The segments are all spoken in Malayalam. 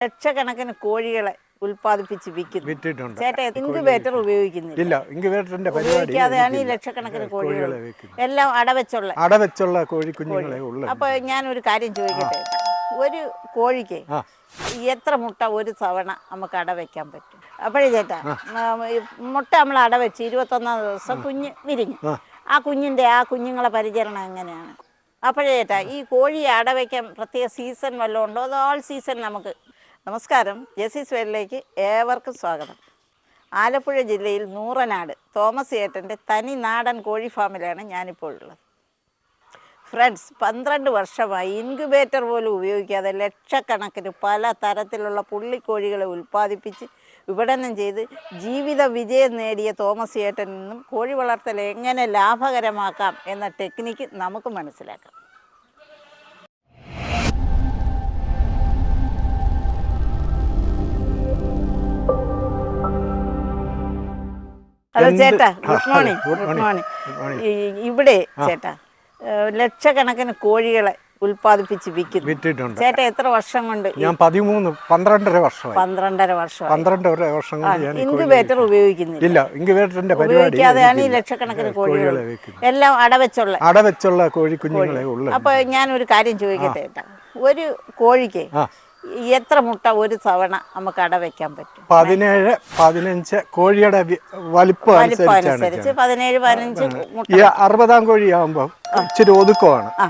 ലക്ഷക്കണക്കിന് കോഴികളെ ഉൽപ്പാദിപ്പിച്ച് വിൽക്കുന്നു. ചേട്ടാ ഇൻക്യുബേറ്റർ ഉപയോഗിക്കുന്നില്ല? ഇൻക്യുബേറ്ററിന്റെ ഉപയോഗിക്കാതെയാണ് ഈ. ലക്ഷക്കണക്കിന് കോഴികൾ എല്ലാം അടവച്ചുള്ള അടവെച്ചുള്ള കോഴി കുഞ്ഞുങ്ങളെ ഉള്ളത് അപ്പൊ ഒരു കാര്യം ചോദിക്കട്ടെ ഒരു കോഴിക്ക് എത്ര മുട്ട ഒരു തവണ നമുക്ക് അടവെക്കാൻ പറ്റും? അപ്പോഴേ ചേട്ടാ മുട്ട നമ്മൾ അടവെച്ച് ഇരുപത്തൊന്നാം ദിവസം കുഞ്ഞ് വിരിഞ്ഞു. ആ. ആ കുഞ്ഞിന്റെ ആ കുഞ്ഞുങ്ങളെ പരിചരണം എങ്ങനെയാണ്? അപ്പോഴേ ചേട്ടാ ഈ കോഴിയെ അടവയ്ക്കാൻ പ്രത്യേക സീസൺ വല്ലതും ഉണ്ടോ? അത് ഓൾ സീസൺ നമുക്ക് നമസ്കാരം. ജെസി വേലിലേക്ക് ഏവർക്കും സ്വാഗതം. ആലപ്പുഴ ജില്ലയിൽ നൂറനാട് തോമസ് ഏട്ടന്റെ തനി നാടൻ കോഴി ഫാമിലാണ് ഞാനിപ്പോൾ ഉള്ളത്. ഫ്രണ്ട്സ് പന്ത്രണ്ട് വർഷമായി ഇൻക്യുബേറ്റർ പോലും ഉപയോഗിക്കാതെ ലക്ഷക്കണക്കിന് പല തരത്തിലുള്ള പുള്ളിക്കോഴികളെ ഉൽപ്പാദിപ്പിച്ച് വിപണനം ചെയ്ത് ജീവിത വിജയം നേടിയ തോമസ് ഏട്ടൻ നിന്നും കോഴി വളർത്തൽ എങ്ങനെ ലാഭകരമാക്കാം എന്ന ടെക്നിക്ക് നമുക്ക് മനസ്സിലാക്കാം. ഹലോ ചേട്ടാ ഗുഡ് മോർണിംഗ് ഗുഡ്. മോർണിംഗ് ഇവിടെ ചേട്ടാ ലക്ഷക്കണക്കിന് കോഴികളെ ഉൽപാദിപ്പിച്ച് വിൽക്കുന്നു. വിറ്റിട്ടുണ്ട്. ചേട്ടാ എത്ര വർഷം കൊണ്ട് ഞാൻ പതിമൂന്ന് പന്ത്രണ്ടര വർഷം പന്ത്രണ്ടര വർഷം പന്ത്രണ്ടര വർഷം കൊണ്ട് ഇൻക്യുബേറ്റർ ഉപയോഗിക്കുന്നില്ല. ഇല്ല ഇൻക്യുബേറ്ററിന്റെ പരിപാടി ഉപയോഗിക്കാതെയാണ് ഈ. ലക്ഷക്കണക്കിന് കോഴികളെ കോഴികൾ എല്ലാം അടവെച്ചുള്ള അടവെച്ചുള്ള കോഴി കുഞ്ഞുങ്ങളെ ഉള്ളത് ഞാൻ ഒരു കാര്യം ചോദിക്കട്ടെ ചേട്ടാ? ഒരു കോഴിക്ക്. എത്ര മുട്ട ഒരു തവണ നമുക്ക് അട വെക്കാൻ പറ്റും? പതിനേഴ് പതിനഞ്ച് കോഴിയുടെ വലിപ്പം അനുസരിച്ച് പതിനേഴ് പതിനഞ്ച് മുട്ട കോഴി അറുപതാം കോഴിയാകുമ്പോൾ ഇച്ചിരി ഒതുക്കമാണ്. ആ.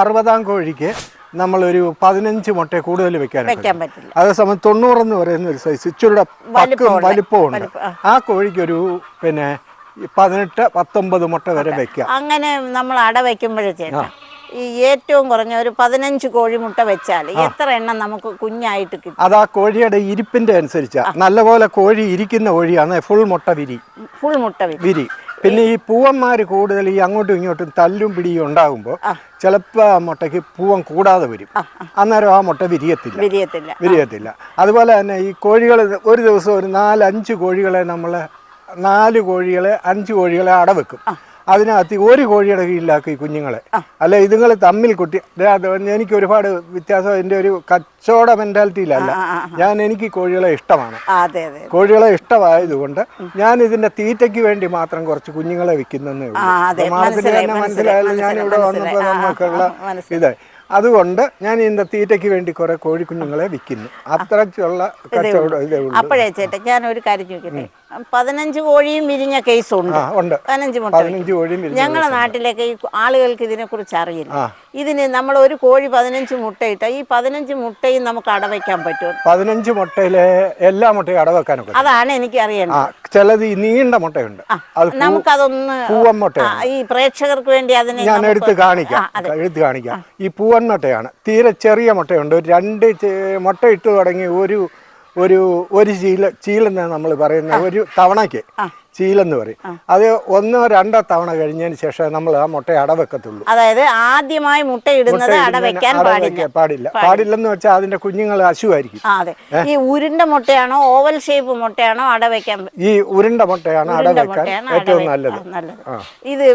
അറുപതാം കോഴിക്ക് നമ്മളൊരു പതിനഞ്ച് മുട്ട കൂടുതൽ വെക്കാൻ വെക്കാൻ പറ്റില്ല. അതേസമയം തൊണ്ണൂറെന്ന് പറയുന്ന ഒരു സൈസ് ഇച്ചിരിയുടെ പക്കും വലിപ്പമുണ്ട്. വലിപ്പം, ആ. കോഴിക്കൊരു പിന്നെ പതിനെട്ട് പത്തൊമ്പത് മുട്ട വരെ വെക്കാം. അങ്ങനെ നമ്മൾ അട വെക്കുമ്പോഴേ ചേട്ടാ ഈ ഏറ്റവും കുറഞ്ഞ ഒരു പതിനഞ്ച് കോഴിമുട്ട വെച്ചാൽ എത്ര എണ്ണം നമുക്ക് കുഞ്ഞായിട്ട് കിട്ടും? അത് ആ കോഴിയുടെ ഇരിപ്പിന്റെ അനുസരിച്ചാ. നല്ലപോലെ കോഴി ഇരിക്കുന്ന കോഴിയാണ് ഫുൾ മുട്ട വിരി. ഫുൾ മുട്ട വരും. വിരി. പിന്നെ ഈ പൂവന്മാർ കൂടുതൽ ഈ അങ്ങോട്ടും ഇങ്ങോട്ടും തല്ലും പിടിയും ഉണ്ടാകുമ്പോൾ ചിലപ്പോൾ ആ മുട്ടയ്ക്ക് പൂവൻ കൂടാതെ വരും. അന്നേരം ആ മുട്ട വിരിയത്തില്ല. വിരിയത്തില്ല. വിരിയത്തില്ല. അതുപോലെ തന്നെ ഈ കോഴികൾ ഒരു ദിവസം ഒരു നാലഞ്ച് കോഴികളെ നമ്മൾ നാല് കോഴികളെ അഞ്ച് കോഴികളെ അടവെക്കും. അതിനകത്ത് ഒരു കോഴിയുടെ കീഴിലാക്കി കുഞ്ഞുങ്ങളെ. അല്ല ഇതുങ്ങൾ തമ്മിൽ കുട്ടി. എനിക്ക് ഒരുപാട് വ്യത്യാസം എന്റെ ഒരു കച്ചവട മെന്റാലിറ്റിയിലല്ല ഞാൻ എനിക്ക് കോഴികളെ ഇഷ്ടമാണ്. കോഴികളെ ഇഷ്ടമായതുകൊണ്ട് ഞാൻ ഇതിന്റെ തീറ്റയ്ക്ക് വേണ്ടി മാത്രം കുറച്ച് കുഞ്ഞുങ്ങളെ വിൽക്കുന്നേ. മാർക്കറ്റിൽ തന്നെ മനസ്സിലായാലും ഞാൻ ഇവിടെ. വന്നപ്പോൾ നമുക്കുള്ള ഇത് അതുകൊണ്ട് ഞാൻ ഇതിന്റെ തീറ്റയ്ക്ക് വേണ്ടി കുറെ കോഴിക്കുഞ്ഞുങ്ങളെ വിൽക്കുന്നു. അത്രയ്ക്കുള്ള കച്ചവടം ഇതേ ഉള്ളൂ. അപ്പോഴേ ചേട്ടാ ഞാൻ ഒരു കാര്യം ചോദിക്കട്ടെ? പതിനഞ്ച് കോഴിയും വിരിഞ്ഞ കേസുണ്ട്. പതിനഞ്ച് മുട്ട ഞങ്ങളുടെ നാട്ടിലൊക്കെ ഈ ആളുകൾക്ക് ഇതിനെക്കുറിച്ച് അറിയില്ല. ആ. ഇതിന് നമ്മൾ ഒരു കോഴി പതിനഞ്ച് മുട്ടയിട്ട ഈ പതിനഞ്ച് മുട്ടയും നമുക്ക് അടവയ്ക്കാൻ പറ്റും. പതിനഞ്ച് മുട്ടയിലെ എല്ലാ മുട്ടയും അടവെക്കാൻ അതാണ് എനിക്ക് അറിയേണ്ടത്. ചിലത് ഈ നീണ്ട മുട്ടയുണ്ട്. നമുക്കതൊന്ന് പൂവൻ മുട്ട ഈ പ്രേക്ഷകർക്ക് വേണ്ടി അതിനെ ഞാൻ എടുത്ത് കാണിക്കാം. എടുത്ത് കാണിക്കാം. ഈ പൂവൻ മുട്ടയാണ്. തീരെ ചെറിയ മുട്ടയുണ്ട്. രണ്ട് മുട്ട ഇട്ട് തുടങ്ങി ഒരു ഒരു ഒരു ചീല ചീലെന്നാണ് നമ്മൾ പറയുന്നത് ഒരു തവണയ്ക്ക് ചീലെന്ന് പറയും. അത് ഒന്നോ രണ്ടോ തവണ കഴിഞ്ഞതിന് ശേഷം നമ്മൾ ആ മുട്ട അടവെക്കത്തുള്ളൂ. അതായത് ആദ്യമായി മുട്ടയിടുന്നത് പാടില്ല അടവെക്കാൻ പാടില്ല. പാടില്ലെന്ന് വെച്ചാൽ അതിന്റെ കുഞ്ഞുങ്ങൾ അശുവായിരിക്കും. ഈ ഉരുണ്ട മുട്ടയാണോ ഓവൽ ഷേപ്പ് മുട്ടയാണോ അടവയ്ക്കാൻ ഈ ഉരുണ്ട മുട്ടയാണ് അടവെക്കാൻ ഏറ്റവും നല്ലത്. ഇത്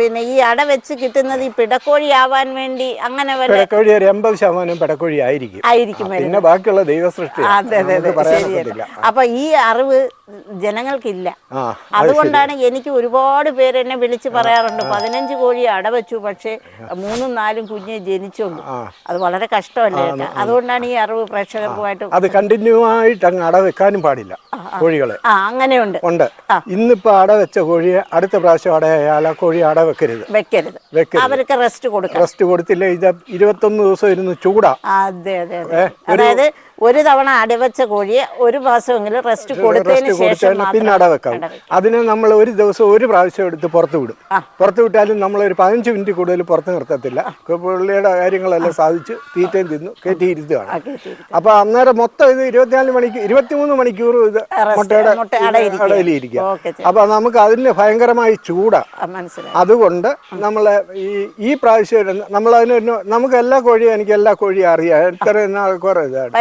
പിന്നെ ഈ അട വെച്ച് കിട്ടുന്നത് ഈ പിടക്കോഴി ആവാൻ വേണ്ടി അങ്ങനെ പിടക്കോഴി ഒരു എൺപത് ശതമാനം പിടക്കോഴി ആയിരിക്കും. ആയിരിക്കും പിന്നെ ബാക്കിയുള്ള ദൈവ സൃഷ്ടി അതെ അതെ പറയാൻ ശരിയാണ് അപ്പൊ ഈ അറിവ് ജനങ്ങൾക്കില്ല. അതുകൊണ്ടാണ് എനിക്ക് ഒരുപാട് പേര് എന്നെ വിളിച്ച് പറയാറുണ്ട്. പതിനഞ്ച് കോഴി അടവച്ചു പക്ഷേ മൂന്നും നാലും കുഞ്ഞ് ജനിച്ചുള്ളൂ. അത് വളരെ കഷ്ടമല്ലേ അതുകൊണ്ടാണ് ഈ അറിവ് പ്രേക്ഷകർക്കുമായിട്ട് അത് കണ്ടിന്യൂ ആയിട്ട് അങ്ങ് അട വെക്കാനും പാടില്ല കോഴികളെ. ആ അങ്ങനെയുണ്ട്. ഉണ്ട്. ഇന്നിപ്പോ അട വെച്ച കോഴിയെ അടുത്ത പ്രാവശ്യം അടയായാൽ ആ കോഴി അട വെക്കരുത്. വെക്കരുത്. അവർക്ക് റെസ്റ്റ് കൊടുക്കും റെസ്റ്റ് കൊടുത്തില്ല. ഇത് ഇരുപത്തൊന്ന് ദിവസം ഇരുന്ന് ചൂടാ. അതെ അതെ അതായത് ഒരു തവണ അടവച്ച കോഴിയെ ഒരു മാസമെങ്കിലും റെസ്റ്റ് കൊടുത്തതിന് ശേഷം പിന്നെ അടവെക്കാം അതിനെ നമ്മൾ ഒരു ദിവസം ഒരു പ്രാവശ്യം എടുത്ത് പുറത്ത് വിടും. പുറത്ത് വിട്ടാലും നമ്മൾ ഒരു പതിനഞ്ച് മിനിറ്റ് കൂടുതൽ പുറത്ത് നിർത്തത്തില്ല. പുള്ളിയുടെ കാര്യങ്ങളെല്ലാം സാധിച്ച് തീറ്റയും തിന്നു കയറ്റി ഇരുത്തുകയാണ് അപ്പൊ അന്നേരം മൊത്തം ഇത് ഇരുപത്തിനാല് മണിക്കൂർ ഇരുപത്തിമൂന്ന് മണിക്കൂർ ഇത് മുട്ടയുടെ. അടയിലിരിക്കുക. അപ്പൊ നമുക്ക് അതിന് ഭയങ്കരമായി ചൂടാ. ആ, മനസ്സിലായി. അതുകൊണ്ട് നമ്മളെ ഈ ഈ പ്രാവശ്യം നമ്മൾ അതിന് നമുക്ക് എല്ലാ കോഴിയും എനിക്ക് എല്ലാ കോഴിയും അറിയാം. എത്ര കുറേ ഇതാണ്.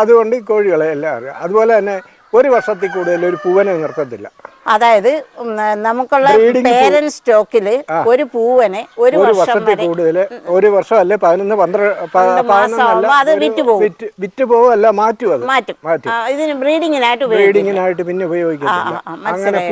അതുകൊണ്ട് ഈ കോഴികളെ എല്ലാം അറിയാം അതുപോലെ തന്നെ ഒരു വർഷത്തിൽ കൂടുതൽ ഒരു പൂവനെ നിർത്തത്തില്ല. അതായത് നമുക്കുള്ള പേരന്റ് സ്റ്റോക്കിൽ ഒരു പൂവനെ ഒരു വർഷം കൂടുതൽ ഒരു വർഷം അല്ലെ? പതിനൊന്ന് പന്ത്രണ്ട് വിറ്റ് പോകും. അല്ല മാറ്റും അത്. മാറ്റും. ഇതിന് ബ്രീഡിങ്ങിനായിട്ട് ബ്രീഡിങ്ങിനായിട്ട് പിന്നെ ഉപയോഗിക്കും അങ്ങനെ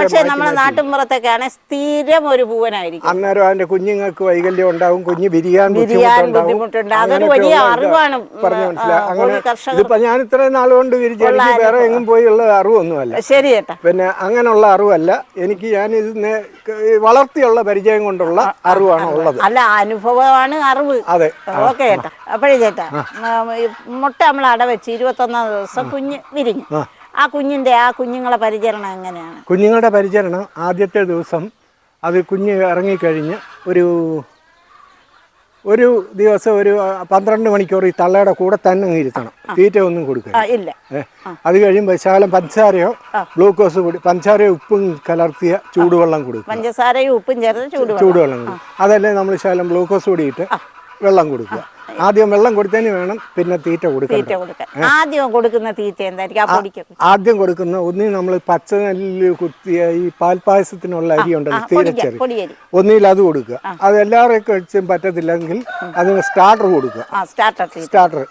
പക്ഷെ നമ്മുടെ മാറ്റി. നാട്ടിൻപുറത്തൊക്കെയാണ് സ്ഥിരം ഒരു പൂവനായിരിക്കും. അന്നേരം അതിന്റെ കുഞ്ഞുങ്ങൾക്ക് വൈകല്യം ഉണ്ടാവും കുഞ്ഞ് ബിരിയാൻ വിരിയാൻ ബുദ്ധിമുട്ടുണ്ട്. അതൊരു വലിയ അറിവാണ്. പറഞ്ഞു മനസ്സിലായി. അങ്ങനെ ഇതിപ്പോ ഞാൻ ഇത്രയും നാളുകൊണ്ട് വിരിച്ചു വേറെ എങ്ങും പോയുള്ള അറിവൊന്നുമല്ല. ശരി പിന്നെ അങ്ങനെയുള്ള അറിവല്ല. എനിക്ക് ഞാൻ ഇത് വളർത്തിയുള്ള പരിചയം കൊണ്ടുള്ള അറിവാണ് ഉള്ളത് അല്ല അനുഭവമാണ് അറിവ്. അതെ. ഓക്കെ ചേട്ടാ. അപ്പോഴേ ചേട്ടാ മുട്ട നമ്മൾ അടവെച്ച് ഇരുപത്തൊന്നാം ദിവസം കുഞ്ഞ് വിരിഞ്ഞു. ആ കുഞ്ഞിന്റെ ആ കുഞ്ഞുങ്ങളെ പരിചരണം എങ്ങനെയാണ്? കുഞ്ഞുങ്ങളുടെ പരിചരണം ആദ്യത്തെ ദിവസം അത് കുഞ്ഞ് ഇറങ്ങിക്കഴിഞ്ഞ് ഒരു ഒരു ദിവസം ഒരു പന്ത്രണ്ട് മണിക്കൂർ ഈ തള്ളയുടെ കൂടെ തന്നെ ഇരുത്തണം തീറ്റ ഒന്നും കൊടുക്കുക ഇല്ല. അത് കഴിയുമ്പോൾ ശകലം പഞ്ചസാരയോ ഗ്ലൂക്കോസ് കൂടി പഞ്ചസാരയോ ഉപ്പും കലർത്തിയ ചൂടുവെള്ളം കൊടുക്കുക. പഞ്ചസാരയും ഉപ്പും ചേർത്ത് ചൂടുവെള്ളം. ചൂടുവെള്ളം കൊടുക്കുക. അതല്ലേ നമ്മൾ ശകലം ഗ്ലൂക്കോസ് കൂടിയിട്ട് വെള്ളം കൊടുക്കുക. ആദ്യം വെള്ളം കൊടുത്തതിന് വേണം പിന്നെ തീറ്റ കൊടുക്കും കൊടുക്കാൻ. ആദ്യം കൊടുക്കുന്ന തീറ്റ എന്തായിരിക്കും? ആ പൊടിക്ക് ആദ്യം കൊടുക്കുന്ന ഒന്നി നമ്മൾ പച്ചനെല്ല് കുത്തിയ ഈ പാൽപ്പായസത്തിനുള്ള അരി ഉണ്ടല്ലോ തീരച്ചറി. പൊടിയരി. ഒന്നിൽ അത് കൊടുക്കുക. അത് എല്ലാവരെയൊക്കെ വെച്ചും പറ്റത്തില്ലെങ്കിൽ അതിന് സ്റ്റാർട്ടർ കൊടുക്കുക. ആ സ്റ്റാർട്ടർ തീറ്റ. സ്റ്റാർട്ടർ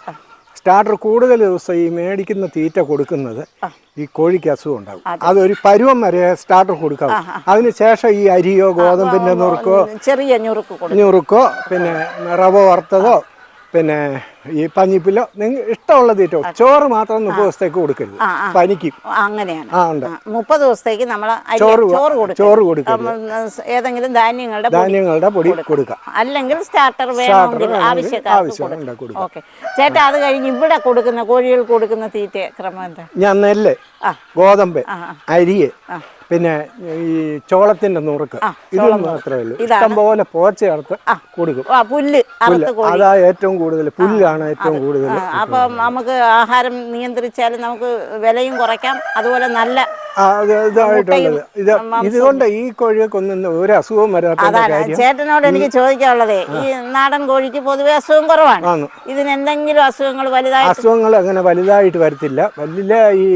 സ്റ്റാർട്ടർ കൂടുതൽ ദിവസം ഈ മേടിക്കുന്ന തീറ്റ കൊടുക്കുന്നത് ഈ കോഴിക്ക് അസുഖം ഉണ്ടാകും അതൊരു പരുവം വരെ സ്റ്റാർട്ടർ കൊടുക്കാം. അതിനുശേഷം ഈ അരിയോ ഗോതമ്പിന്റെ നുറുക്കോ ചെറിയ ഞുറുക്ക് കൊടുക്കും. ഞുറുക്കോ പിന്നെ റവ വറുത്തതോ പിന്നെ ഈ പഞ്ഞിപ്പിലോ നിങ്ങൾ ഇഷ്ടമുള്ള തീറ്റ. ചോറ് മാത്രം മുപ്പത് ദിവസത്തേക്ക് കൊടുക്കരുത്. പനിക്കും. അങ്ങനെയാണ്. ആ ഉണ്ട്. മുപ്പത് ദിവസത്തേക്ക് നമ്മൾ ചോറ് ചോറ് കൊടുക്കും ചോറ് ഏതെങ്കിലും ധാന്യങ്ങളുടെ ധാന്യങ്ങളുടെ പൊടി കൊടുക്കാം. അല്ലെങ്കിൽ സ്റ്റാർട്ടർ വേണമെങ്കിൽ ആവശ്യക്കാർക്ക് കൊടുക്കും. ഓക്കെ. ചേട്ടാ അത് കഴിഞ്ഞ് ഇവിടെ കൊടുക്കുന്ന കോഴികൾ കൊടുക്കുന്ന തീറ്റ ക്രമം എന്താ? ഞാൻ നെല്ല് ഗോതമ്പ്. അരിയ് പിന്നെ ഈ ചോളത്തിന്റെ നുറുക്ക്. ഇത് മാത്രമേ ഉള്ളൂ. ഇഷ്ടംപോലെ പോച്ച അറുത്ത് കൊടുക്കും. പുല്ല് അതാ ഏറ്റവും കൂടുതൽ പുല്ലാണ് ഏറ്റവും കൂടുതൽ അപ്പൊ നമുക്ക് ആഹാരം നിയന്ത്രിച്ചാലും നമുക്ക് വിലയും കുറയ്ക്കാം. അതുപോലെ നല്ല ഇതായിട്ടുള്ളത്. ഇത് ഇതുകൊണ്ട് ഈ കോഴികൾക്കൊന്നും ഒരു അസുഖവും വരാത്ത ചേട്ടനോട് എനിക്ക് ചോദിക്കാനുള്ളതേ ഈ നാടൻ കോഴിക്ക് പൊതുവെ അസുഖം കുറവാണ്. ഇതിന് എന്തെങ്കിലും അസുഖങ്ങൾ വലുതായി അസുഖങ്ങൾ അങ്ങനെ വലുതായിട്ട് വരത്തില്ല. വലിയ ഈ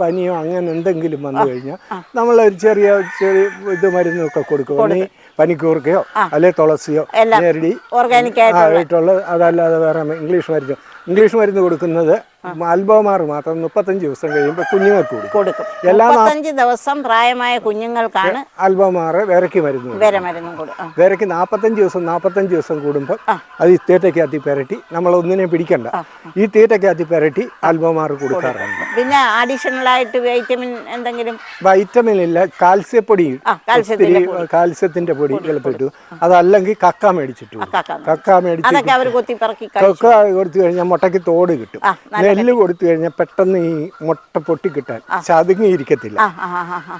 പനിയോ അങ്ങനെ എന്തെങ്കിലും വന്നു കഴിഞ്ഞാൽ നമ്മൾ ഒരു ചെറിയ ചെറിയ ഇത് മരുന്നൊക്കെ കൊടുക്കും. ഒന്നീ പനിക്കൂർക്കയോ അല്ലെ തുളസിയോ നേരടി ആയിട്ടുള്ള അതല്ലാതെ വേറെ ഇംഗ്ലീഷ് മരുന്ന്. ഇംഗ്ലീഷ് മരുന്ന് കൊടുക്കുന്നത് അൽബോമാർ മാത്രം മുപ്പത്തഞ്ച് ദിവസം കഴിയുമ്പോൾ കുഞ്ഞുങ്ങൾക്ക് കൊടുക്കും കൊടുക്കും. എല്ലാ മുപ്പത്തഞ്ച് ദിവസം പ്രായമായ കുഞ്ഞുങ്ങൾക്കാണ് അൽബോമാർ വിരക്കി മരുന്ന് കൊടുക്കും. വിര മരുന്നും കൊടുക്കും വിരക്ക് നാൽപ്പത്തഞ്ച് ദിവസം നാൽപ്പത്തഞ്ച് ദിവസം കൂടുമ്പോൾ അത് ഈ തീറ്റക്കാത്തി പെരട്ടി നമ്മൾ ഒന്നിനെ പിടിക്കണ്ട. ഈ തീറ്റക്കാത്തി പെരട്ടി അൽബോമാർ കൊടുക്കാറുണ്ട് പിന്നെ അഡീഷണൽ ആയിട്ട് വൈറ്റമിൻ എന്തെങ്കിലും? വൈറ്റമിൻ ഇല്ല കാൽസ്യപ്പൊടി കാൽസ്യത്തിന്റെ പൊടി. എളുപ്പിട്ടു അതല്ലെങ്കിൽ കക്ക മേടിച്ചിട്ടു കക്ക മേടിച്ചു അതൊക്കെ അവർ കൊത്തി കഴിഞ്ഞാൽ മുട്ടയ്ക്ക് തോട് കിട്ടും. നെല്ല് കൊടുത്തു കഴിഞ്ഞാൽ പെട്ടെന്ന് ഈ മുട്ട പൊട്ടി കിട്ടാൻ ചതുങ്ങിയിരിക്കത്തില്ല.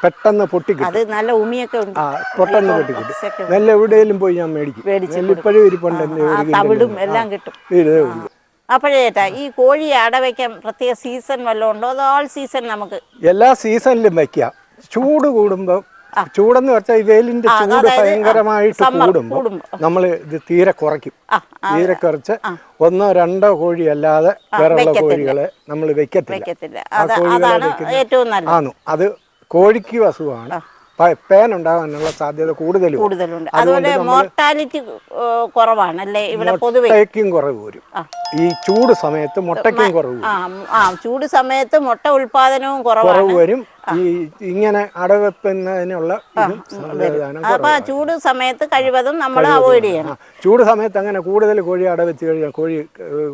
പെട്ടെന്ന് പൊട്ടി കിട്ടും. അത് നല്ല ഉമിയൊക്കെ ഉണ്ട്. ആ പെട്ടെന്ന് പൊട്ടി കിട്ടും. നല്ല നെല്ല് എവിടെയെങ്കിലും പോയി ഞാൻ മേടിക്കും. ഇപ്പോഴും ഇരിപ്പുണ്ട് തവിടും എല്ലാം കിട്ടും. ഇതേ ഉള്ളൂ. അപ്പോഴേ ഈ കോഴി അടവയ്ക്കാൻ പ്രത്യേക സീസൺ വല്ലതും ഉണ്ടോ? അതോ ഓൾ സീസൺ നമുക്ക് എല്ലാ സീസണിലും വെക്കാം. ചൂട് കൂടുമ്പോൾ ചൂടെന്ന് വെച്ചാൽ ഈ വെയിലിന്റെ ചൂട് ഭയങ്കരമായിട്ട് കൂടുമ്പോൾ കൂടുമ്പോ. നമ്മൾ ഇത് തീരെ കുറയ്ക്കും. തീരെ കുറച്ച് ഒന്നോ രണ്ടോ കോഴി അല്ലാതെ വേറെയുള്ള കോഴികളെ നമ്മൾ വെക്കത്തില്ല. ആ അത് കോഴികളെ അതാണ് വെക്കുന്നത് ആന്നു. അത് കോഴിക്ക് അസുഖമാണ്. പേൻ ഉണ്ടാകാനുള്ള സാധ്യത കൂടുതലും കൂടുതലുണ്ട്. അതുപോലെ മോർട്ടാലിറ്റി കുറവാണ്. അല്ലേ? ഇവിടെ പൊതുവെ. മുട്ടയ്ക്കും കുറവ് വരും. ഈ ചൂട് സമയത്ത് മുട്ടയ്ക്കും കുറവ് ആ ചൂട് സമയത്ത് മുട്ട ഉൽപാദനവും കുറവ് വരും. ഈ ഇങ്ങനെ അടവെക്കുന്നതിനുള്ള അപ്പൊ ചൂട് സമയത്ത് കഴിവതും നമ്മൾ അവോയ്ഡ് ചെയ്യണം. ചൂട് സമയത്ത് അങ്ങനെ കൂടുതൽ കോഴി അടവെച്ച് കഴിഞ്ഞാൽ കോഴി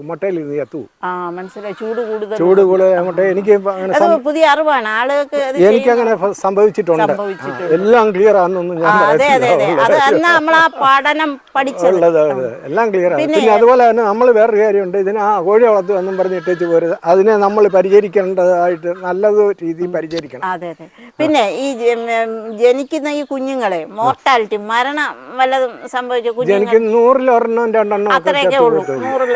മുട്ടയിൽ നിന്ന് എത്തൂ ആ മനസ്സിലായി. ചൂട് കൂടുതൽ ചൂട് കൂടുതൽ മുട്ട എനിക്ക് പുതിയ അറിവാണ്. ആളുകൾക്ക് എനിക്ക് അങ്ങനെ സംഭവിച്ചിട്ടുണ്ട്. എല്ലാം ക്ലിയർ ആണെന്നൊന്നും ഞാൻ നമ്മൾ ആ പഠനം ഉള്ളത്. എല്ലാം ക്ലിയർ ആണ്. പിന്നെ അതുപോലെ തന്നെ നമ്മൾ വേറൊരു കാര്യമുണ്ട്. ഇതിന് ആ കോഴി വളർത്തു എന്നും പറഞ്ഞ് ഇട്ടേച്ച് പോരുത്. അതിനെ നമ്മൾ പരിചരിക്കേണ്ടതായിട്ട് നല്ലത് രീതിയിൽ പരിചരിക്കണം. അതെ അതെ. പിന്നെ ഈ ജനിക്കുന്ന ഈ കുഞ്ഞുങ്ങളെ മോർട്ടാലിറ്റി മരണം വല്ലതും സംഭവിച്ച കുഞ്ഞുങ്ങൾ? അത്രയൊക്കെ ഉള്ളൂ. നൂറിൽ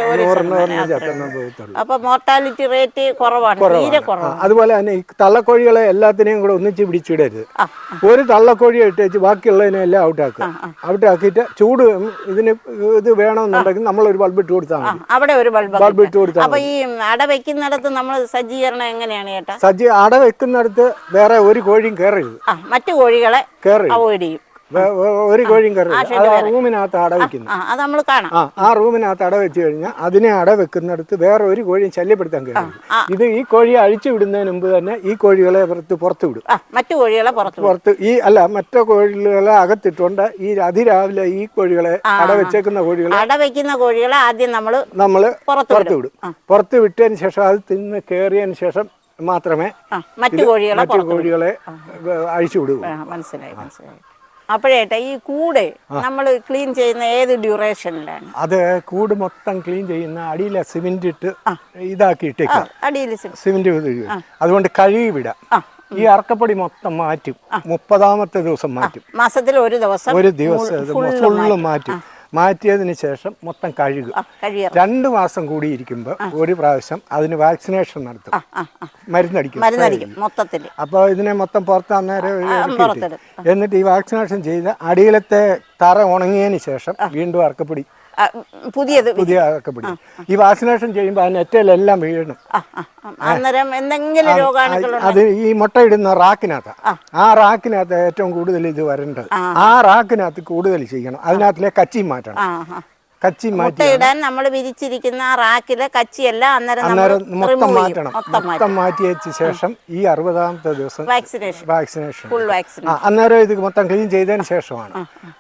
അപ്പൊ മോർട്ടാലിറ്റി റേറ്റ് കുറവാണ് തീരെ കുറവാണ്. അതുപോലെ തന്നെ ഈ തള്ളക്കോഴികളെ എല്ലാത്തിനെയും കൂടെ ഒന്നിച്ച് പിടിച്ചിടരുത്. ഒരു തള്ളക്കോഴി ഇട്ടേച്ച് ബാക്കിയുള്ളതിനെ എല്ലാം ഔട്ടാക്കുക. ഔട്ടാക്കിയിട്ട് ചൂട് ഇതിന് ഇത് വേണമെന്നുണ്ടെങ്കിൽ നമ്മൾ ഒരു ബൾബ് ഇട്ട് കൊടുത്താൽ മതി. അവിടെ ഒരു ബൾബ് ബൾബ് ഇട്ട് കൊടുത്താൽ അപ്പൊ ഈ അട വെക്കുന്നിടത്ത് നമ്മൾ സജ്ജീകരണം എങ്ങനെയാണ് ചേട്ടാ? സജ്ജീ അട വെക്കുന്നിടത്ത് വേറെ ഒരു കോഴിയും കയറരുത് ആ മറ്റു കോഴികളെ കയറരുത് അവോയ്ഡ് ചെയ്യും. ഒരു കോഴിയും കയറരുത് അത് ആ റൂമിനകത്ത് അട വെക്കുന്നു. ആ അത് നമ്മൾ കാണാം. ആ ആ റൂമിനകത്ത് അട വെച്ച് കഴിഞ്ഞാൽ അതിനെ അട വെക്കുന്നിടത്ത് വേറെ ഒരു കോഴിയും ശല്യപ്പെടുത്താൻ കഴിയും ഇത് ഈ കോഴിയെ അഴിച്ചു വിടുന്നതിന് മുമ്പ് തന്നെ ഈ കോഴികളെ പുറത്ത് പുറത്ത് വിടും. മറ്റു കോഴികളെ പുറത്തു ഈ അല്ല മറ്റു കോഴികളെ അകത്തിട്ടുണ്ട്. ഈ അതിരാവിലെ ഈ കോഴികളെ അട വെച്ചേക്കുന്ന കോഴികളെ അട വെക്കുന്ന കോഴികളെ ആദ്യം നമ്മൾ നമ്മൾ പുറത്തു പുറത്ത് വിടും. പുറത്ത് വിട്ടതിന് ശേഷം അത് തിന്ന് കയറിയതിന് ശേഷം മാത്രമേ മറ്റു കോഴികളെ മറ്റു കോഴികളെ അഴിച്ചു വിടൂ മനസ്സിലായി മനസ്സിലായി. അപ്പോഴേട്ടാ ഈ കൂട് നമ്മൾ ക്ലീൻ ചെയ്യുന്ന ഏത് ഡ്യൂറേഷനിലാണ് അത് കൂട് മൊത്തം ക്ലീൻ ചെയ്യുന്ന അടിയിലെ സിമെന്റ് ഇട്ട് ഇതാക്കി ഇട്ടേക്കാം അടിയിൽ സിമെന്റ് അതുകൊണ്ട് കഴുകി വിടാം ഈ അറക്കപ്പൊടി മൊത്തം മാറ്റും. മുപ്പതാമത്തെ ദിവസം മാറ്റും. മാസത്തിൽ ഒരു ദിവസം ഒരു ദിവസം ഫുള്ള് മാറ്റും. മാറ്റിയതിന് ശേഷം മൊത്തം കഴുകും രണ്ടു മാസം കൂടി ഇരിക്കുമ്പോൾ ഒരു പ്രാവശ്യം അതിന് വാക്സിനേഷൻ നടത്തും. മരുന്നടിക്കും മരുന്നടിക്കും മൊത്തത്തിൽ അപ്പോൾ ഇതിനെ മൊത്തം പുറത്ത് അന്നേരം എന്നിട്ട് ഈ വാക്സിനേഷൻ ചെയ്ത് അടിയിലത്തെ തറ ഉണങ്ങിയതിന് ശേഷം വീണ്ടും അറക്കപ്പൊടി പുതിയത് പുതിയ ഈ വാക്സിനേഷൻ ചെയ്യുമ്പോൾ ആ വീഴണം. അന്നേരം എന്തെങ്കിലും അത് ഈ മുട്ടയിടുന്ന റാക്കിനകത്ത്. ആ. റാക്കിനകത്ത് ഏറ്റവും കൂടുതൽ ഇത് വരേണ്ടത്. ആ. റാക്കിനകത്ത് കൂടുതൽ ചെയ്യണം. അതിനകത്തിലെ കച്ചി മാറ്റണം. കച്ചി മുട്ടയിടാൻ നമ്മൾ വിരിച്ചിരിക്കുന്ന ആ റാക്കിലെ കച്ചിയെല്ലാം അന്നേരം അന്നേരം മൊത്തം മാറ്റണം. മൊത്തം മാറ്റിയതിന് ശേഷം ഈ അറുപതാമത്തെ ദിവസം വാക്സിനേഷൻ വാക്സിനേഷൻ ഫുൾ വാക്സിൻ അന്നേരം ഇത് മൊത്തം ക്ലീൻ ചെയ്തതിന് ശേഷമാണ്.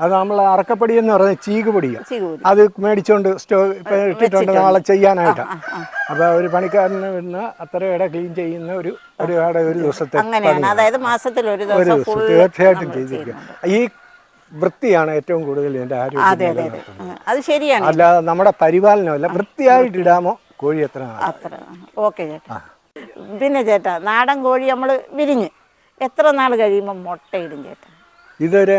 അത് നമ്മൾ അറക്കപ്പൊടി എന്ന് പറയുന്നത് ചീക് പൊടിയാണ് അത് മേടിച്ചോണ്ട് സ്റ്റോ ഇട്ടിട്ടുണ്ട് നാളെ ചെയ്യാനായിട്ടാണ് അപ്പൊ ഒരു പണിക്കാരന് വരുന്ന ഇട ക്ലീൻ ചെയ്യുന്ന ഒരു ഒരു ഒരു ദിവസത്തെ അങ്ങനെയാണ്. അതായത് മാസത്തിൽ ഒരു ദിവസം തീർച്ചയായിട്ടും ചെയ്തിരിക്കുക ഈ വൃത്തിയാണ് ഏറ്റവും കൂടുതൽ എന്റെ ആരോഗ്യം അതെ ശരിയാണ്. അല്ലാതെ നമ്മുടെ പരിപാലനമല്ല വൃത്തിയായിട്ട് ഇടാമോ കോഴി എത്ര? അത്ര. ഓക്കെ ചേട്ടാ. പിന്നെ ചേട്ടാ നാടൻ കോഴി നമ്മൾ വിരിഞ്ഞ്. എത്ര നാൾ കഴിയുമ്പോൾ മുട്ടയിടും ചേട്ടാ? ഇതൊരു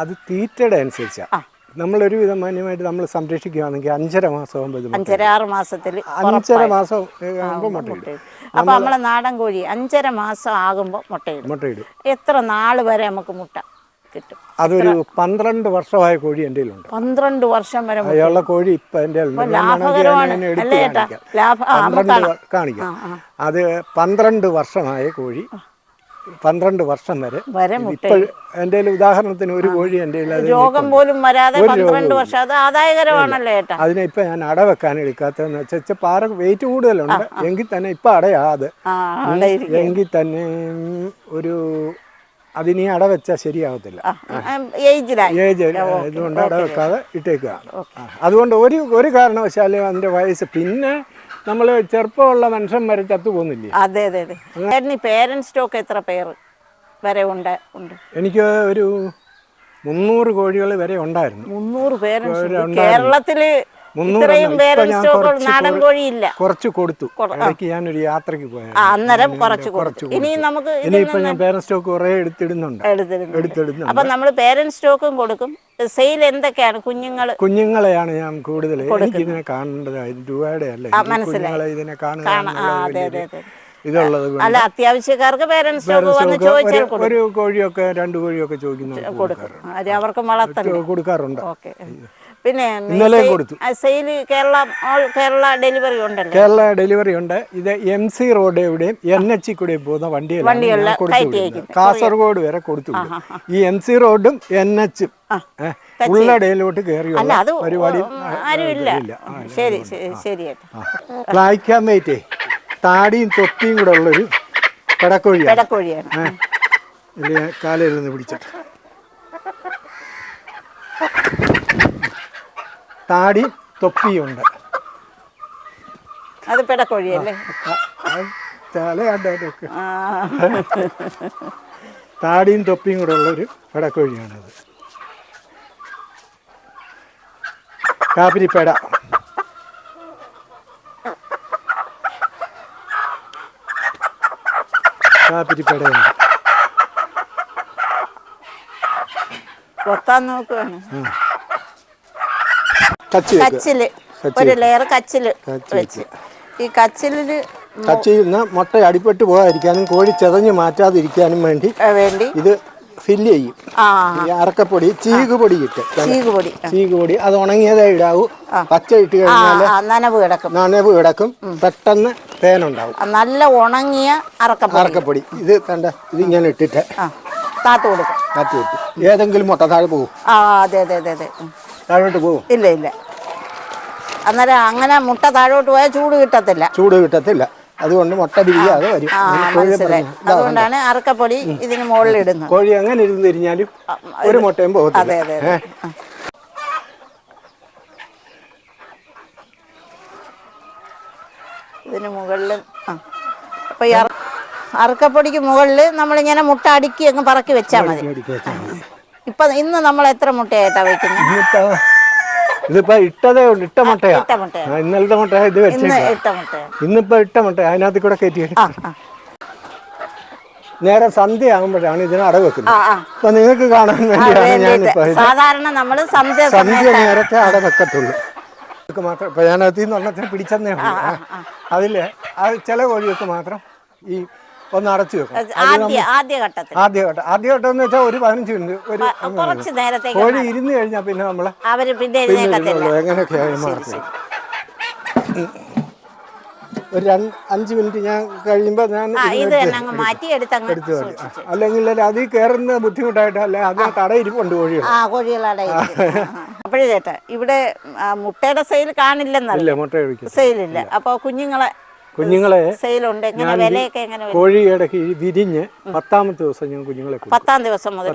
അത് തീറ്റയുടെ അനുസരിച്ചാണ് നമ്മളൊരു വിധം മാന്യമായിട്ട് നമ്മൾ സംരക്ഷിക്കുകയാണെങ്കിൽ അഞ്ചര മാസം ആകുമ്പോൾ അഞ്ചര ആറ് മാസത്തിൽ അഞ്ചര മാസം ആകുമ്പോൾ മുട്ടയിടും. അപ്പോൾ നമ്മളെ നാടൻ കോഴി അഞ്ചര മാസം ആകുമ്പോൾ മുട്ടയിടും. മുട്ടയിടും. എത്ര നാൾ വരെ നമുക്ക് മുട്ട? കിട്ടും. അതൊരു പന്ത്രണ്ട് വർഷമായ കോഴി എന്റെ കയ്യിലുണ്ട്. പന്ത്രണ്ട് വർഷം വരെ അയാളുടെ കോഴി ഇപ്പം എന്റെ? കാണിക്കാം. അത് പന്ത്രണ്ട് വർഷമായ കോഴി. പന്ത്രണ്ട് വർഷം വരെ. ഇപ്പോൾ എന്റെ ഉദാഹരണത്തിന് ഒരു കോഴി എന്റെ രോഗം പോലും വരാതെ പന്ത്രണ്ട് വർഷം. അത് ആദായകരമാണല്ലോ ഏട്ടാ? അതിനെ ഇപ്പം ഞാൻ അട വെക്കാൻ എടുക്കാത്തതെന്ന് വെച്ചാൽ പാറ വെയിറ്റ് കൂടുതലുണ്ട്. എങ്കിൽ തന്നെ ഇപ്പം അടയാ അത്. എങ്കിൽ തന്നെ ഒരു അതിനി അട വെച്ചാൽ ശരിയാവത്തില്ല. ഇതുകൊണ്ട് അട വെക്കാതെ ഇട്ടേക്കുക. അതുകൊണ്ട് ഒരു ഒരു കാരണവശാലും അതിന്റെ വയസ്സ് പിന്നെ നമ്മൾ ചെറുപ്പമുള്ള മനുഷ്യന്മാരെ ചത്തു പോകുന്നില്ലേ? അതെ അതെ അതെ. സ്റ്റോക്ക് എത്ര പേര് വരെ ഉണ്ട് ഉണ്ട്? എനിക്ക് ഒരു മുന്നൂറ് കോഴികൾ വരെ ഉണ്ടായിരുന്നു. മുന്നൂറ് പേരൻസ് കേരളത്തിൽ ഇത്രയും വേറെ ഞാൻ സ്റ്റോക്ക് നാടൻ കോഴി- കോഴി ഇല്ല കുറച്ച് കൊടുത്തു. ഇടയ്ക്ക് ഞാനൊരു യാത്രയ്ക്ക് ആ പോയായിരുന്നു അന്നേരം കുറച്ച് കൊടുത്തു. ഇനി നമുക്ക് ഇതിൽ ഇനിയിപ്പോൾ ഞാൻ പേരന്റ് സ്റ്റോക്ക് കുറെ എടുത്തിടുന്നുണ്ട്. എടുത്തിടുന്നുണ്ട്. അപ്പൊ നമ്മൾ പേരന്റ് സ്റ്റോക്കും കൊടുക്കും. സെയിൽ എന്തൊക്കെയാണ്? കുഞ്ഞുങ്ങൾ കുഞ്ഞുങ്ങളെയാണ് ഞാൻ കൂടുതൽ എനിക്ക് ഇതിനെ കാണേണ്ടത്. രൂപയുടെ അല്ല? കുഞ്ഞുങ്ങളെ ഇതിനെ കാണുക ഇതുള്ളത് അല്ല അത്യാവശ്യക്കാർക്ക് പേരൻസ് സ്റ്റോക്ക് വന്ന് ചോദിച്ചാൽ ഒരു- ഒരു കോഴിയൊക്കെ രണ്ട് കോഴിയൊക്കെ ചോദിക്കുന്നു കൊടുക്കും. അവർക്ക് വളർത്തണ്ട? കൊടുക്കാറുണ്ട്. ഓക്കെ. പിന്നെ ഇന്നലെ കൊടുത്തു. Sale Kerala all Kerala delivery ഉണ്ടല്ലോ. കേരള ഡെലിവറി ഉണ്ട്. ഇത് എം സി റോഡ് എവിടെയും എൻ എച്ച് കൂടെയും പോകുന്ന കൊടുത്തു കാസർഗോഡ് വരെ കൊടുത്തു ഈ എം സി റോഡും എൻ എച്ചും. ഉള്ളടയിലോട്ട് കേറി കയറിയുള്ള പരിപാടി ശരി വേറ്റേ താടിയും തൊപ്പിയും കൂടെ ഉള്ളൊരു പെടക്കോഴിയാണ്. പെടക്കോഴിയാണ്. കാലയിൽ നിന്ന് പിടിച്ചിട്ട്. താടി തൊപ്പിയുണ്ട്. അത് പെടക്കോഴിയല്ലേ താടിയും തൊപ്പിയും കൂടെ ഉള്ളൊരു പെടക്കോഴിയാണത് കാപ്പിരിപ്പേട. കാപ്പിരിപ്പേടയുണ്ട്. കൊത്താൻ നോക്കുകയാണ് കച്ചിൽ. ഒരു ലെയർ കച്ചിൽ വെച്ച്. ഈ കച്ചിലിന് കച്ചിയിൽ നിന്ന് മുട്ട അടിപ്പെട്ട് പോകാതിരിക്കാനും കോഴി ചെതഞ്ഞ് മാറ്റാതിരിക്കാനും വേണ്ടി വേണ്ടി. ഇത് ഫില്ല് ചെയ്യും. ഈ അറക്കപ്പൊടി ചീക് പൊടി ഇട്ട് ചീക് പൊടി അത് ഉണങ്ങിയതേ ഇടാവൂ. പച്ച ഇട്ട് കഴിഞ്ഞാൽ നനവ് കിടക്കും. നനവ് കിടക്കും. പെട്ടെന്ന് തേനുണ്ടാവും. നല്ല ഉണങ്ങിയ അറക്കപ്പൊടി അറക്കപ്പൊടി ഇത് കണ്ട ഇതിങ്ങനെ ഇട്ടിട്ട് ആ. താത്ത് കൊടുക്കും. കാറ്റ് വെക്കും ഏതെങ്കിലും മുട്ട താഴെ പോകും. ആ അതെ അതെ അതെ അതെ. താഴോട്ട് പോകും ഇല്ല ഇല്ല. അന്നേരം അങ്ങനെ മുട്ട താഴോട്ട് പോയാൽ ചൂട് കിട്ടത്തില്ല. ചൂട് കിട്ടത്തില്ല. അതുകൊണ്ട് മുട്ട വിരിയാതെ വരും. അതുകൊണ്ടാണ് അറക്കപ്പൊടി ഇതിന് മുകളിൽ ഇടുന്നത്. കോഴി അങ്ങനെ ഇരുന്ന് തിരിഞ്ഞാലും ഒരു മുട്ടയും പോകത്തില്ല. ഇതിന് മുകളിൽ അപ്പൊ ഈ അറ- അറക്കപ്പൊടിക്ക് മുകളിൽ നമ്മളിങ്ങനെ മുട്ട അടുക്കി അങ്ങ് പറക്കി വെച്ചാൽ മതി. ഇപ്പൊ ഇന്ന് നമ്മൾ എത്ര മുട്ടയായിട്ടാ വെക്കുന്നത് ഇതിപ്പോ ഇട്ടതേ ഉള്ളു ഇട്ട മുട്ടയാ. മുട്ടയാ. ഇന്നലത്തെ മുട്ട ഇത് മുട്ടയാണ് ഇന്നിപ്പോ ഇട്ട മുട്ട അതിനകത്ത് കൂടെ കയറ്റി നേരെ സന്ധ്യ ആകുമ്പോഴാണ് ഇതിന് അട വെക്കുന്നത്. അപ്പൊ നിങ്ങൾക്ക് കാണാൻ വേണ്ടിയാണ് ഞാനിപ്പോ സാധാരണ നമ്മൾ സന്ധ്യ നേരത്തെ അട വെക്കത്തുള്ളൂ. മാത്രം ഇപ്പൊ നിന്ന് ഒരെണ്ണത്തിന് പിടിച്ചെന്നേ ഉള്ളൂ. അതിൽ അത് ചില കോഴികൾക്ക് മാത്രം ഈ ഒന്ന് അടച്ചു വെക്കും ആദ്യ ആദ്യ ഘട്ടത്തിൽ ആദ്യഘട്ടം ആദ്യഘട്ടം എന്ന് വെച്ചാൽ ഒരു പതിനഞ്ച് മിനിറ്റ് ഒരു കുറച്ച് നേരത്തേക്ക് കോഴി ഇരുന്ന് കഴിഞ്ഞാൽ പിന്നെ നമ്മൾ അവർ പിന്നെ ഇരുന്നുള്ളൂ. എങ്ങനെയൊക്കെയായാലും ഒരു അഞ്ചു മിനിറ്റ് ഞാൻ കഴിയുമ്പോൾ ഞാൻ എടുത്ത് അല്ലെങ്കിൽ അതിൽ കയറുന്ന ബുദ്ധിമുട്ടായിട്ട് അല്ലെ അത് അടയിരിപ്പുണ്ട് കോഴികൾ. കോഴികളടെ അപ്പോഴേ ചേട്ടാ ഇവിടെ മുട്ടയുടെ സെയിൽ കാണില്ലെന്നല്ല മുട്ട സെയിലില്ല. അപ്പോൾ കുഞ്ഞുങ്ങളെ കുഞ്ഞുങ്ങളെ സെയിലുണ്ട്. എങ്ങനെ വിലയൊക്കെ എങ്ങനെ വരും? കോഴി ഇടയ്ക്ക് വിരിഞ്ഞ് പത്താമത്തെ ദിവസം ഞാൻ കുഞ്ഞുങ്ങളെ പത്താം ദിവസം മുതൽ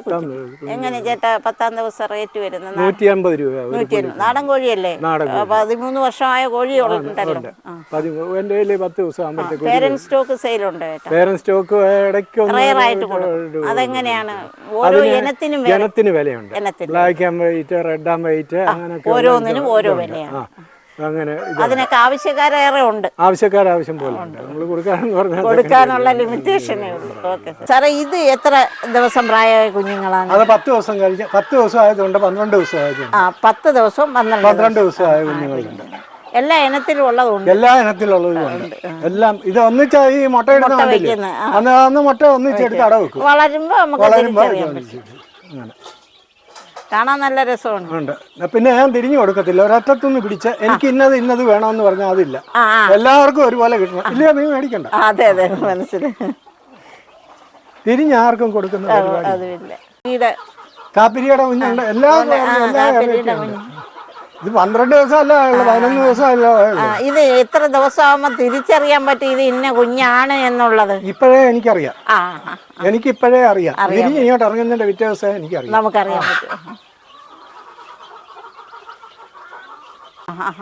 എങ്ങനെ ചേട്ടാ പത്താം ദിവസം റേറ്റ് വരുന്നത്? നൂറ്റി അമ്പത് രൂപ നൂറ്റി നാടൻ കോഴിയല്ലേ? പതിമൂന്ന് വർഷമായ കോഴി എന്റെ പതിമൂന്ന് എന്റെ കയ്യിൽ പത്ത് ദിവസം ആകുമ്പോഴത്തേക്ക് പേരന്റ് സ്റ്റോക്ക് സെയിലുണ്ട് ചേട്ടാ. സ്റ്റോക്ക് ഇടയ്ക്ക് ആയിട്ട് കൊടുക്കും. അതെങ്ങനെയാണ്? ഓരോ ഇനത്തിനും ഇനത്തിന് വിലയുണ്ട്. Black and white red and white അങ്ങനെ ഓരോന്നിനും ഓരോ വിലയാണ്. അങ്ങനെ അതിനൊക്കെ ആവശ്യക്കാരേറെ ഉണ്ട്. ആവശ്യക്കാർ ആവശ്യം പോലെ ഉണ്ട്. നമ്മൾ കൊടുക്കാന്ന് പറഞ്ഞാൽ കൊടുക്കാനുള്ള ലിമിറ്റേഷനേ ഉള്ളൂ. ഓക്കെ. സാറേ ഇത് എത്ര ദിവസം പ്രായമായ കുഞ്ഞുങ്ങളാണ്? അത് പത്ത് ദിവസം കഴിഞ്ഞ് പത്ത് ദിവസം ആയതുകൊണ്ട് പന്ത്രണ്ട് ദിവസം ആയതുകൊണ്ട്. ആ പത്ത് ദിവസവും പന്ത്രണ്ട് പന്ത്രണ്ട് ദിവസം ആയ കുഞ്ഞുങ്ങളുണ്ട്. എല്ലാ ഇനത്തിലും ഉള്ളതുണ്ട്. എല്ലാ ഇനത്തിലുള്ളതും ഉണ്ട്. എല്ലാം ഇത് ഒന്നിച്ചാ ഈ മുട്ട ഇടുന്ന കണ്ടില്ലേ? അന്ന് അന്ന് മുട്ട ഒന്നിച്ചെടുത്ത് അട വെക്കും. വളരുമ്പോ നമുക്ക് വളരുമ്പോ തിരിച്ചറിയാൻ പറ്റും. അങ്ങനെ. കാണാൻ നല്ല രസമാണ്. ഉണ്ട്. പിന്നെ ഞാൻ തിരിഞ്ഞു കൊടുക്കത്തില്ല. ഒരറ്റത്തുനിന്ന് പിടിച്ച എനിക്ക് ഇന്നത് ഇന്നത് വേണമെന്ന് പറഞ്ഞാൽ അതില്ല. എല്ലാവർക്കും ഒരുപോലെ കിട്ടണം. ഇല്ല നീ മേടിക്കണ്ട. അതെ അതെ മനസ്സിലായി. തിരിഞ്ഞ് ആർക്കും കൊടുക്കുന്ന പരിപാടി കാപ്പിരിയുടെ കുഞ്ഞുണ്ട്. എല്ലാ ആ എല്ലാ ഇത് പന്ത്രണ്ട് ദിവസമല്ല പതിനൊന്ന് ദിവസം അല്ല ഇത് എത്ര ദിവസമാകുമ്പോ തിരിച്ചറിയാൻ പറ്റും ഇത് ഇന്ന കുഞ്ഞാണ് എന്നുള്ളത്? ഇപ്പോഴേ എനിക്കറിയാം. എനിക്ക് ഇപ്പോഴേ അറിയാം. തിരിഞ്ഞ് ഇങ്ങോട്ട് ഇറങ്ങുന്നതിന്റെ പിറ്റേ ദിവസം എനിക്കറിയാം. നമുക്കറിയാം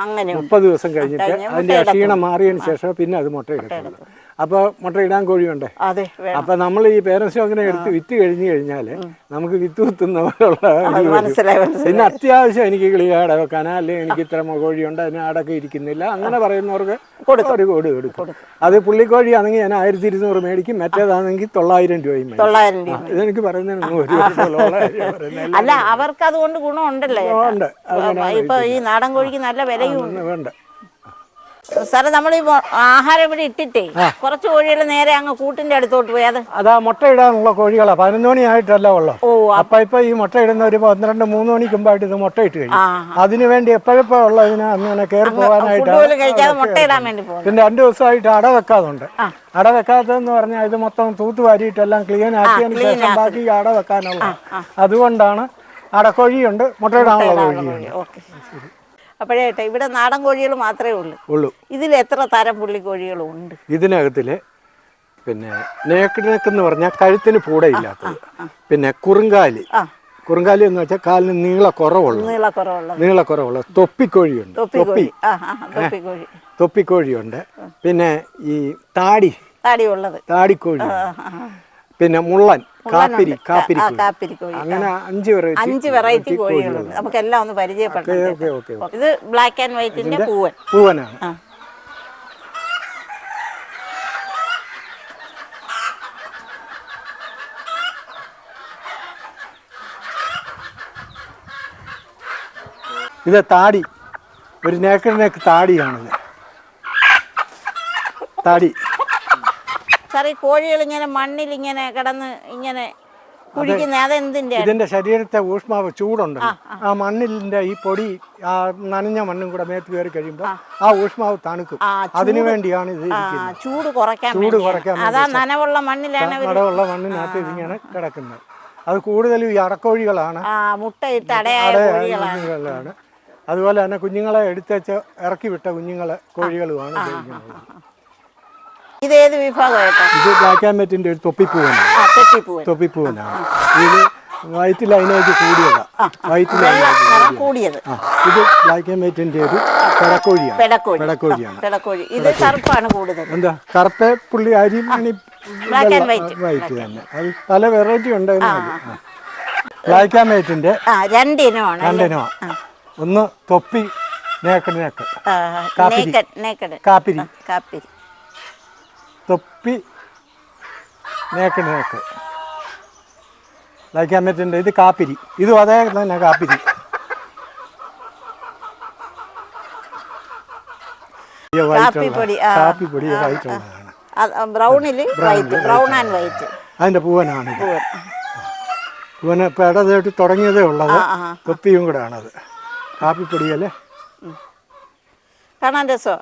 അങ്ങനെ മുപ്പത് ദിവസം കഴിഞ്ഞിട്ട് കഴിഞ്ഞ് അതിന്റെ ക്ഷീണം മാറിയതിന് ശേഷം പിന്നെ അത് മുട്ട അപ്പോൾ മുട്ട ഇടാൻ കോഴിയുണ്ടേ? അതെ അപ്പൊ നമ്മൾ ഈ പേരൻസ് അങ്ങനെ എടുത്ത് വിറ്റ് കഴിഞ്ഞു കഴിഞ്ഞാൽ നമുക്ക് വിത്ത് കുത്തുന്ന പോലുള്ള ഇത് വരും. മനസ്സിലായി. മനസ്സിലായി പിന്നെ അത്യാവശ്യം എനിക്ക് കിളിയാടെ വെക്കാനാ അല്ലെങ്കിൽ എനിക്ക് ഇത്ര കോഴിയുണ്ട് അതിന് ആടൊക്കെ ഇരിക്കുന്നില്ല. അങ്ങനെ പറയുന്നവർക്ക് ഒരു കോടി കൊടുക്കും. അത് പുള്ളിക്കോഴി ആണെങ്കിൽ ഞാൻ ആയിരത്തി ഇരുന്നൂറ് മേടിക്കും. മറ്റേതാണെങ്കിൽ തൊള്ളായിരം രൂപയും തൊള്ളായിരം രൂപ ഇതെനിക്ക് പറയുന്നതിന് കാര്യം പറയുന്നില്ല. അല്ല അവർക്ക് അതുകൊണ്ട് ഗുണമുണ്ടല്ലോ ഉണ്ട്. ഇപ്പൊ ഈ നാടൻ കോഴിക്ക് നല്ല വിലയും ഉണ്ട് സാറേ നമ്മൾ ഈ ആഹാരം ഇവിടെ ഇട്ടിട്ടേ കുറച്ച് കോഴികൾ നേരെ അങ്ങ് കൂട്ടിന്റെ അടുത്തോട്ട് പോയത് അതാ മുട്ട ഇടാനുള്ള കോഴികളാ. പതിനൊന്ന് മണി ആയിട്ടല്ല ഉള്ളു. ഓ അപ്പൊ ഇപ്പൊ ഈ മുട്ട ഇടുന്ന ഒരു പന്ത്രണ്ട് മൂന്ന് മണിക്ക് മുമ്പായിട്ട് ഇത് മുട്ട ഇട്ട് കഴിഞ്ഞു. ആ അതിനു വേണ്ടി എപ്പോഴെപ്പോ ഇതിനെ അങ്ങനെ കയറി പോകാനായിട്ട് പിന്നെ രണ്ടു ദിവസമായിട്ട് അട വെക്കാതുണ്ട് അട വെക്കാത്തതെന്ന് പറഞ്ഞാൽ ഇത് മൊത്തം തൂത്ത് വാരിയിട്ട് എല്ലാം ക്ലീൻ ആക്കിയതിന് ശേഷം ബാക്കി അട വെക്കാനുള്ള അതുകൊണ്ടാണ് അടക്കോഴിയുണ്ട് മുട്ടയിടാനുള്ള കോഴിയുണ്ട്. ഓക്കെ. അപ്പോഴേ ഇവിടെ നാടൻ കോഴികൾ മാത്രമേ ഉള്ളൂ. ഉള്ളൂ. ഇതിൽ എത്ര തരം പുള്ളിക്കോഴികളും ഉണ്ട്? ഇതിനകത്തിൽ പിന്നെ നേക്ക് നെക്ക് എന്ന് പറഞ്ഞാൽ കഴുത്തിന് പൂടയില്ലാത്തത് പിന്നെ കുറുങ്കാലി. കുറുങ്കാലി എന്ന് വെച്ചാൽ കാലിന് നീള നീളക്കുറവുള്ള നീളക്കുറവുള്ളത്. തൊപ്പിക്കോഴിയുണ്ട്. തൊപ്പി. തൊപ്പിക്കോഴിയുണ്ട്. പിന്നെ ഈ താടി. താടിയുള്ളത്. താടിക്കോഴി. പിന്നെ മുള്ളൻ. കാപ്പിരി കാപ്പിരി കോഴി. അങ്ങനെ അഞ്ച് വെറൈറ്റി അഞ്ച് വെറൈറ്റി കോഴികളുണ്ട്. നമുക്കെല്ലാം ഒന്ന് പരിചയപ്പെടണം. ഓക്കെ ഓക്കെ ചേട്ടാ. ഇത് ബ്ലാക്ക് ആൻഡ് വൈറ്റിന്റെ പൂവൻ. പൂവനാണ്. ഇത് താടി. ഒരു നേക്കടിനേക്ക് താടിയാണിത് താടി. സാർ ഈ കോഴികൾ ഇങ്ങനെ മണ്ണിൽ ഇങ്ങനെ കിടന്ന് ഇങ്ങനെ കുഴിക്കുന്ന അതെന്തിന്റെ ഇതിന്റെ ശരീരത്തെ ഊഷ്മാവ് ചൂടുണ്ട്. ആ മണ്ണിന്റെ ഈ പൊടി ആ നനഞ്ഞ മണ്ണും കൂടെ മേത്ത് കയറി കഴിയുമ്പോൾ ആ. ഊഷ്മാവ് തണുക്കും. അതിനു വേണ്ടിയാണ് ഇത് ചൂട് കുറയ്ക്കാൻ ചൂട്. കുറയ്ക്കാൻ അതാ നനവുള്ള മണ്ണിലാണ് നനവുള്ള മണ്ണിനകത്ത് ഇതിങ്ങനെ കിടക്കുന്നത്. അത് കൂടുതലും ഈ അടക്കോഴികളാണ്. മുട്ടയിട്ട് കോഴികളാണ്. അതുപോലെ തന്നെ കുഞ്ഞുങ്ങളെ എടുത്തേച്ച് ഇറക്കി വിട്ട കുഞ്ഞുങ്ങളെ കോഴികളുമാണ് ഉപയോഗിക്കുന്നത്. ഇത് ഏത് വിഭാഗമായിട്ടാ? ഇത് ബ്ലാക്ക് ആൻഡ് വൈറ്റിന്റെ ഒരു തൊപ്പിപ്പൂവനാണ് ആ തെറ്റിപ്പൂവൻ തൊപ്പിപ്പൂവനാണ് ഇത് വൈറ്റ് ലൈനായിട്ട് കൂടിയതാ. വൈറ്റ് ലൈനായിട്ട് നിറം കൂടിയത്. ആ ഇത് ബ്ലാക്ക് ആൻഡ് വൈറ്റിന്റെ ഒരു പെടക്കോഴിയാണ്. പെടക്കോഴി. പെടക്കോഴിയാണ്. പെടക്കോഴി. ഇത് കറുപ്പാണ് കൂടുതൽ. എന്താ? കറുപ്പ പുള്ളി അരി മണി Black and വൈറ്റ് തന്നെ. അത് പല വെറൈറ്റി ഉണ്ട് ബ്ലാക്ക് ആൻഡ് വൈറ്റിന്റെ ആ. രണ്ടിനമാണ് ഒന്ന് തൊപ്പി നേക്കട് നേക്കട് കാപ്പിരി. Naked naked കാപ്പിരി. കാപ്പിരി. തൊപ്പി നേക്ക്. നേക്ക് ലൈക്കാൻ പറ്റുന്നുണ്ട് ഇത് കാപ്പിരി. ഇതും അതേ തന്നെ കാപ്പിരി. കാപ്പിപ്പൊടി, വൈറ്റ് ബ്രൗൺ ആൻഡ് വൈറ്റ് അതിന്റെ പൂവനാണ് പൂവന് ഇപ്പം ഇടതേട്ട് തുടങ്ങിയതേ ഉള്ളത്. തൊപ്പിയും കൂടെ ആണത്. കാപ്പിപ്പൊടിയല്ലേ കാണാൻ രസോ?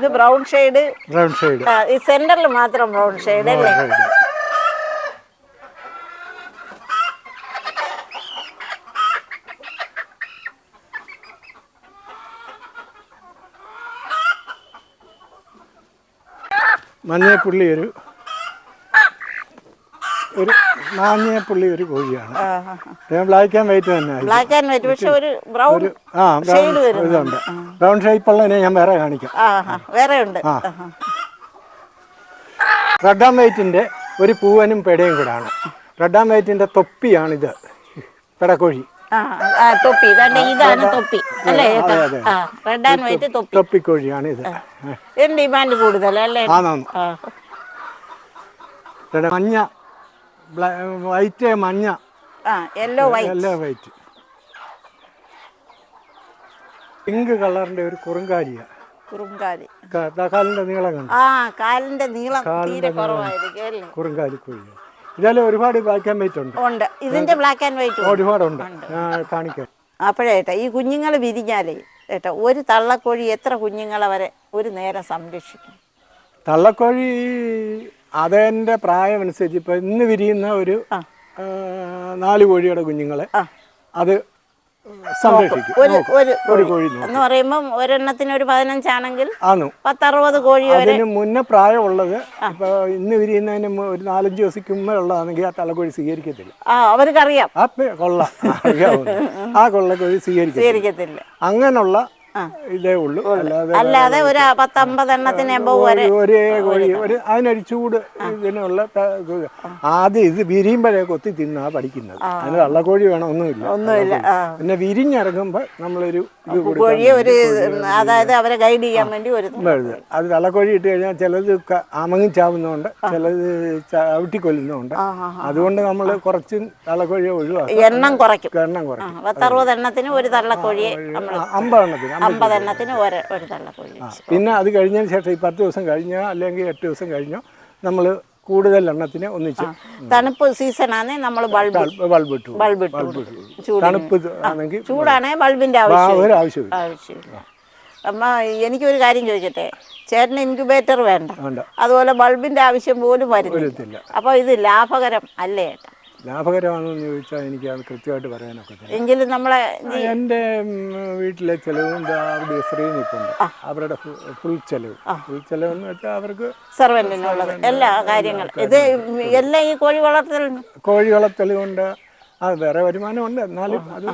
ഇത് ബ്രൗൺ ഷെയ്ഡ് ബ്രൗൺ ഷെയ്ഡ് ഈ സെന്ററിൽ മാത്രം ബ്രൗൺ ഷെയ്ഡ് അല്ലേ? മഞ്ഞപ്പുള്ളി ഒരു ഒരു മാഞ്ഞപ്പുള്ളി ഒരു കോഴിയാണ്. ബ്ലാക്ക് ആൻഡ് വൈറ്റ് തന്നെ. ബ്ലാക്ക് ആൻഡ് വൈറ്റ് പക്ഷെ ഒരു ബ്രൗൺ ആ ബ്രൗൺ ഇതുണ്ട്. ബ്രൗൺ ഷേപ്പുള്ളതിനെ ഞാൻ വേറെ കാണിക്കാം. വേറെ ഉണ്ട്. റെഡ് ആൻഡ് വൈറ്റിന്റെ ഒരു പൂവനും പെടയും കൂടാണ് റെഡ് ആൻഡ് വൈറ്റിന്റെ തൊപ്പിയാണിത്. പെടക്കോഴി. ആ ആ തൊപ്പി. ഇതാണ് തൊപ്പി. അല്ലേ. റെഡ് ആൻഡ് വൈറ്റ് തൊപ്പി തൊപ്പിക്കോഴിയാണ് ഇത് ഡിമാൻഡ് ആ. മഞ്ഞ വൈറ്റ് മഞ്ഞ. ആ യെല്ലോ വൈറ്റ് എല്ലാം വൈറ്റ് പിങ്ക് കളറിന്റെ ഒരു കുറുങ്കാലിയാണ് കുറുങ്കാലി. കാലിന്റെ നീളം കണ്ടു? ആ കാലിന്റെ നീളം തീരെ കുറവായിരിക്കും അല്ലേ? കുറുങ്കാലി കോഴി. ഇതെല്ലാം ഒരുപാട് ബ്ലാക്ക് ആൻഡ് വൈറ്റ് ഉണ്ട്. ഉണ്ട്. ഇതിന്റെ ബ്ലാക്ക് ആൻഡ് വൈറ്റ് ഒരുപാടുണ്ട്. കാണിക്കാം. അപ്പോഴേട്ടാ ഈ കുഞ്ഞുങ്ങൾ വിരിഞ്ഞാലേ ഏട്ടാ ഒരു തള്ളക്കോഴി എത്ര കുഞ്ഞുങ്ങളെ വരെ ഒരു നേരം സംരക്ഷിക്കും? തള്ളക്കോഴി അതിന്റെ പ്രായമനുസരിച്ച് ഇപ്പൊ ഇന്ന് വിരിയുന്ന ഒരു നാല് കോഴിയുടെ കുഞ്ഞുങ്ങളെ അത് സംരക്ഷിക്കും. ഒരു കോഴി എന്ന് പറയുമ്പോൾ ഒരെണ്ണത്തിന് ഒരു പതിനഞ്ചാണെങ്കിൽ പത്തറുപത് കോഴി അതിന് മുന്നേ പ്രായമുള്ളത് ഇപ്പോൾ ഇന്ന് വിരിയുന്നതിന് ഒരു നാലഞ്ച് ദിവസിക്കുമ്പോ മുമ്പേ ഉള്ളതാണെങ്കിൽ ആ തലക്കോഴി സ്വീകരിക്കത്തില്ല. അവർക്കറിയാം. ആ കൊള്ള. ആ കൊള്ളക്കോഴി സ്വീകരിക്കത്തില്ല. അങ്ങനെയുള്ള ഇതേ ഉള്ളൂ. അല്ലാതെ ഒരു പത്തമ്പതെണ്ണത്തിന് വരെ ഒരു- ഒരേ കോഴി ഒരു അതിനൊരു ചൂട് ഇതിനുള്ള ആദ്യം ഇത് വിരിയുമ്പോഴേ കൊത്തി തിന്നാ പഠിക്കുന്നത്. അതിന് തള്ളക്കോഴി വേണം ഒന്നുമില്ല. ഒന്നുമില്ല. പിന്നെ വിരിഞ്ഞിറങ്ങുമ്പോൾ നമ്മളൊരു ഇത് കൊടുക്കണം കോഴിയെ ഒരു അതായത് അവരെ ഗൈഡ് ചെയ്യാൻ വേണ്ടി ഒരു അത് തള്ളക്കോഴി ഇട്ട് കഴിഞ്ഞാൽ ചിലത് ക- അമങ്ങി ചാവുന്നതുകൊണ്ട് ചിലത് ആ, അതുകൊണ്ട് നമ്മൾ കുറച്ച് തള്ളക്കോഴിയെ ഒഴിവാക്കും. എണ്ണം കുറയ്ക്കും. എണ്ണം കുറയ്ക്കും. പത്തറുപത് എണ്ണത്തിന് ഒരു തള്ളക്കോഴിയെ അമ്പതെണ്ണത്തിന്. അമ്പത് അമ്പതെണ്ണത്തിന് ഒരു ഒരു കോഴി പിന്നെ അത് കഴിഞ്ഞതിന് ശേഷം ഈ പത്ത് ദിവസം കഴിഞ്ഞോ അല്ലെങ്കിൽ എട്ട് ദിവസം കഴിഞ്ഞോ നമ്മൾ കൂടുതൽ എണ്ണത്തിന് ഒന്നിച്ച് തണുപ്പ് സീസണാണ് നമ്മൾ ബൾബ് ബൾബ് ഇട്ടു. ബൾബ് ഇട്ടു തണുപ്പ് ആണെങ്കിൽ ചൂടാണേ ബൾബിന്റെ ആവശ്യം ആവശ്യമില്ല. അമ്മ എനിക്കൊരു കാര്യം ചോദിക്കട്ടെ ചേട്ടന് ഇൻക്യുബേറ്റർ വേണ്ട. അതുപോലെ ബൾബിന്റെ ആവശ്യം പോലും വരുന്നില്ല. അപ്പൊ അപ്പോൾ ഇത് ലാഭകരം അല്ലേ ഏട്ടാ? ലാഭകരമാണെന്ന് ചോദിച്ചാൽ എനിക്ക് അത് കൃത്യമായിട്ട് പറയാനൊക്കെ എങ്കിലും നമ്മളെ എന്റെ വീട്ടിലെ ചെലവും അവിടെ സ്ത്രീ നിൽപ്പുണ്ട്. അവരുടെ ഫുൾ ചെലവ്. ഫുൾ ചെലവ് എന്ന് വെച്ചാൽ അവർക്ക് സെർവന്റിനുള്ളത് എല്ലാ കാര്യങ്ങളും ഇത് എല്ലാം ഈ കോഴി വളർത്തലുണ്ട്. കോഴി വളർത്തലുണ്ട്. അത് വേറെ വരുമാനമുണ്ട്. എന്നാലും അത്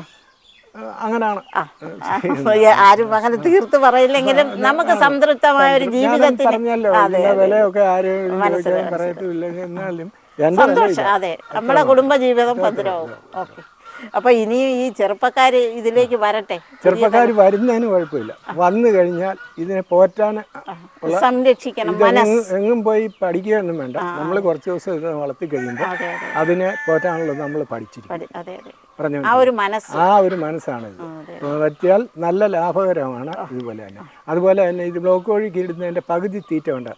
അങ്ങനാണ്. അങ്ങനെയാണ് ആരും അങ്ങനെ തീർത്ത് പറയില്ലെങ്കിലും നമുക്ക് സംതൃപ്തമായ ഒരു ജീവിതത്തിന് വിലയൊക്കെ ആരും പറയത്തില്ല. എന്നാലും സന്തോഷം. അതെ നമ്മുടെ കുടുംബ ജീവിതം ഭദ്രമാവും ഓക്കെ. അപ്പൊ ഇനി ഈ ചെറുപ്പക്കാര് ഇതിലേക്ക് വരട്ടെ? ചെറുപ്പക്കാർ വരുന്നതിന് കുഴപ്പമില്ല. വന്നു കഴിഞ്ഞാൽ ഇതിനെ പോറ്റാൻ സംരക്ഷിക്കണം എങ്ങും- പോയി പഠിക്കുകയൊന്നും വേണ്ട. നമ്മൾ കുറച്ച് ദിവസം ഇത് വളർത്തി കഴിയുമ്പോൾ അതെ അതെ അതിനെ പോറ്റാനുള്ളത് നമ്മൾ പഠിച്ചിരിക്കും. പറഞ്ഞു ആ ഒരു മനസ്സാണ് ഇത് പറ്റിയാൽ നല്ല ലാഭകരമാണ് ഇതുപോലെ തന്നെ. അതുപോലെ തന്നെ ഇത് ബ്ലോക്ക് വഴി കീടുന്നതിന്റെ പകുതി തീറ്റ ഉണ്ട്.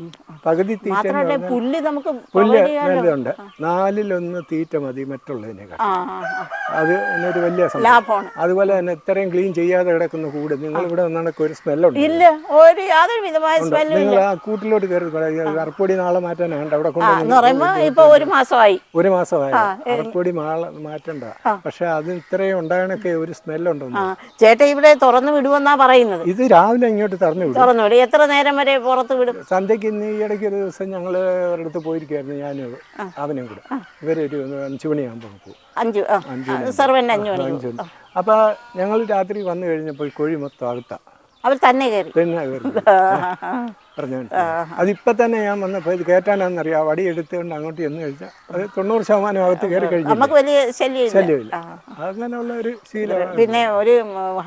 പകുതി തീറ്റ പുല്ല് നമുക്ക് പുല്ല് നല്ലതുണ്ട് നാലിലൊന്ന് തീറ്റ മതി മറ്റുള്ളതിനേക്കാൾ. അത് ഒരു വലിയ സംഭവം. അതുപോലെ തന്നെ ഇത്രയും ക്ലീൻ ചെയ്യാതെ കിടക്കുന്ന കൂട് നിങ്ങൾ ഇവിടെ വന്നാണെങ്കിൽ ഒരു സ്മെല്ലുണ്ട് നിങ്ങൾ ആ കൂട്ടിലോട്ട് കയറി അറപ്പൊടി നാളെ മാറ്റാനാണ് അവിടെ ഒരു മാസമായി. ഒരു മാസമായി. അറപ്പൊടി മാള മാറ്റണ്ട. പക്ഷെ അത് ഇത്രയും ഉണ്ടാകണൊക്കെ ഒരു സ്മെല്ലുണ്ടെന്ന് ചേട്ടാ ചേട്ടൻ ഇവിടെ തുറന്നു വിടുമെന്നാ പറയുന്നത്. ഇത് രാവിലെ ഇങ്ങോട്ട് തറന്നു വിടും തുറന്നു വിടും എത്ര നേരം വരെ പുറത്ത് വിടും? സന്ധ്യക്ക് ഇന്ന് ഈ ഇടയ്ക്ക് ഒരു ദിവസം ഞങ്ങൾ ഒരിടത്ത് പോയിരിക്കുമായിരുന്നു ഞാനും അവനും കൂടെ. ഇവരൊരു അഞ്ചു മണിയാകുമ്പോൾ പോകും. അഞ്ചു ആ. അഞ്ചു മണി. അഞ്ചു മണി അപ്പോൾ ഞങ്ങൾ രാത്രി വന്നു കഴിഞ്ഞപ്പോൾ കോഴി മൊത്തം അകത്താ. അവർ തന്നെ കയറി. പിന്നെ പറഞ്ഞു അതിപ്പോ തന്നെ ഞാൻ വന്നപ്പോൾ ഇത് കയറ്റാനാണെന്നറിയാം വടി എടുത്തുകൊണ്ട് അങ്ങോട്ട് എന്ന് കഴിഞ്ഞാൽ അത് തൊണ്ണൂറ് ശതമാനം അകത്ത് കയറി കഴിഞ്ഞു നമുക്ക് വലിയ ശല്യമില്ല. അങ്ങനെയുള്ള ഒരു ശീലമാണ് പിന്നെ ഒരു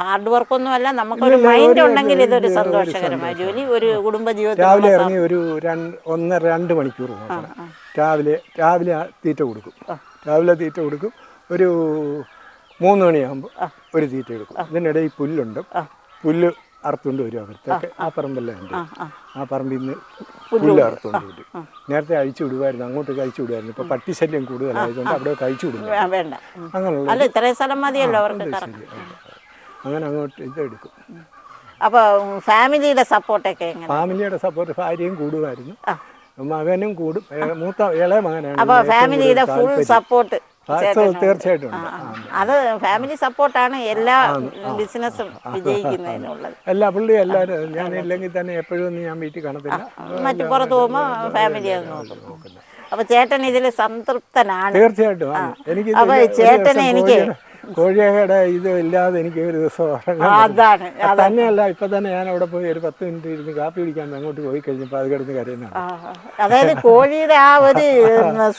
ഹാർഡ് വർക്ക് ഒന്നും അല്ല. നമുക്കൊരു മൈൻഡ് ഉണ്ടെങ്കിൽ ഇതൊരു സന്തോഷകരമായ ജോലി. ഒരു കുടുംബ ജീവിതം രാവിലെ ഇറങ്ങി ഒരു രണ്ട് ഒന്നര രണ്ട് മണിക്കൂർ രാവിലെ രാവിലെ തീറ്റ കൊടുക്കും. രാവിലെ തീറ്റ കൊടുക്കും. ഒരു മൂന്ന് മണിയാകുമ്പോൾ ഒരു തീറ്റ എടുക്കും. ഇതിനിടയിൽ പുല്ലുണ്ട്. പുല്ല് അറുത്തുകൊണ്ട് വരും അവിടുത്തേക്ക് ആ പറമ്പെല്ലാം ഉണ്ട് ആ പറമ്പിൽ നിന്ന് പുല്ല് അറുത്തുകൊണ്ട് വരും. നേരത്തെ അഴിച്ചു വിടുമായിരുന്നു അങ്ങോട്ട് അഴിച്ചു വിടുമായിരുന്നു. ഇപ്പൊ പട്ടി ശല്യം കൂടുതലായതുകൊണ്ട് അവിടെ അഴിച്ചു വിടും. അങ്ങനെയുള്ള അങ്ങനെ അങ്ങോട്ട് ഇതെടുക്കും. അപ്പോൾ ഫാമിലിയുടെ സപ്പോർട്ടൊക്കെ ഫാമിലിയുടെ സപ്പോർട്ട് ഭാര്യയും കൂടുമായിരുന്നു. മകനും കൂടും. മൂത്ത ഇളയ മകനാണ്. അപ്പോൾ ഫാമിലിയുടെ ഫുൾ സപ്പോർട്ട് തീർച്ചയായിട്ടും. അത് ഫാമിലി സപ്പോർട്ടാണ് എല്ലാ ബിസിനസ്സും വിജയിക്കുന്നതിനുള്ളത്. എല്ലാ പുള്ളി എല്ലാവരും ഞാൻ ഇല്ലെങ്കിൽ തന്നെ എപ്പോഴും ഞാൻ വീട്ടിൽ കാണത്തില്ല. മറ്റു പുറത്ത് പോകുമ്പോൾ ഫാമിലി നോക്കും. അപ്പൊ ചേട്ടൻ ഇതിൽ സംതൃപ്തനാണ്. തീർച്ചയായിട്ടും. അപ്പൊ ചേട്ടനെ എനിക്ക് കോഴിയുടെ ഇത് ഇല്ലാതെ എനിക്ക് ഒരു ദിവസം അതാണ് തന്നെയല്ല ഇപ്പൊ തന്നെ ഞാൻ അവിടെ പോയി ഒരു പത്ത് മിനിറ്റ് ഇരുന്ന് കാപ്പി കുടിക്കാൻ അങ്ങോട്ട് പോയി കഴിഞ്ഞപ്പോൾ അത് കിടന്ന് കരയുന്നതാണ്. അതായത് കോഴിയുടെ ആ ഒരു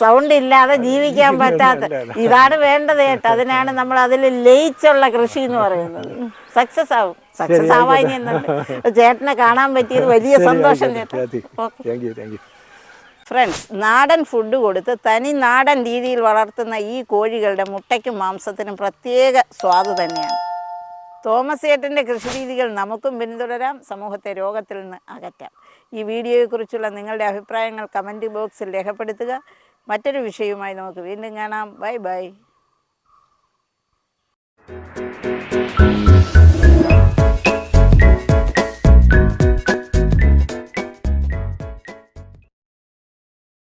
സൗണ്ട് ഇല്ലാതെ ജീവിക്കാൻ പറ്റാത്ത ഇതാണ് വേണ്ടത് കേട്ടോ അതിനാണ് നമ്മൾ അതിൽ ലയിച്ചുള്ള കൃഷി എന്ന് പറയുന്നത് സക്സസ് ആവും. സക്സസ് ആവാൻ ചേട്ടനെ കാണാൻ പറ്റിയത് വലിയ സന്തോഷം ചേട്ടാ. ഓക്കെ. ഫ്രണ്ട്സ് നാടൻ ഫുഡ് കൊടുത്ത് തനി നാടൻ രീതിയിൽ വളർത്തുന്ന ഈ കോഴികളുടെ മുട്ടയ്ക്കും മാംസത്തിനും പ്രത്യേക സ്വാദ് തന്നെയാണ്. തോമസ് ഏട്ടന്റെ കൃഷിരീതികൾ നമുക്കും പിന്തുടരാം സമൂഹത്തെ രോഗത്തിൽ നിന്ന് അകറ്റാം. ഈ വീഡിയോയെക്കുറിച്ചുള്ള നിങ്ങളുടെ അഭിപ്രായങ്ങൾ കമന്റ് ബോക്സിൽ രേഖപ്പെടുത്തുക. മറ്റൊരു വിഷയവുമായി നമുക്ക് വീണ്ടും കാണാം. Bye bye.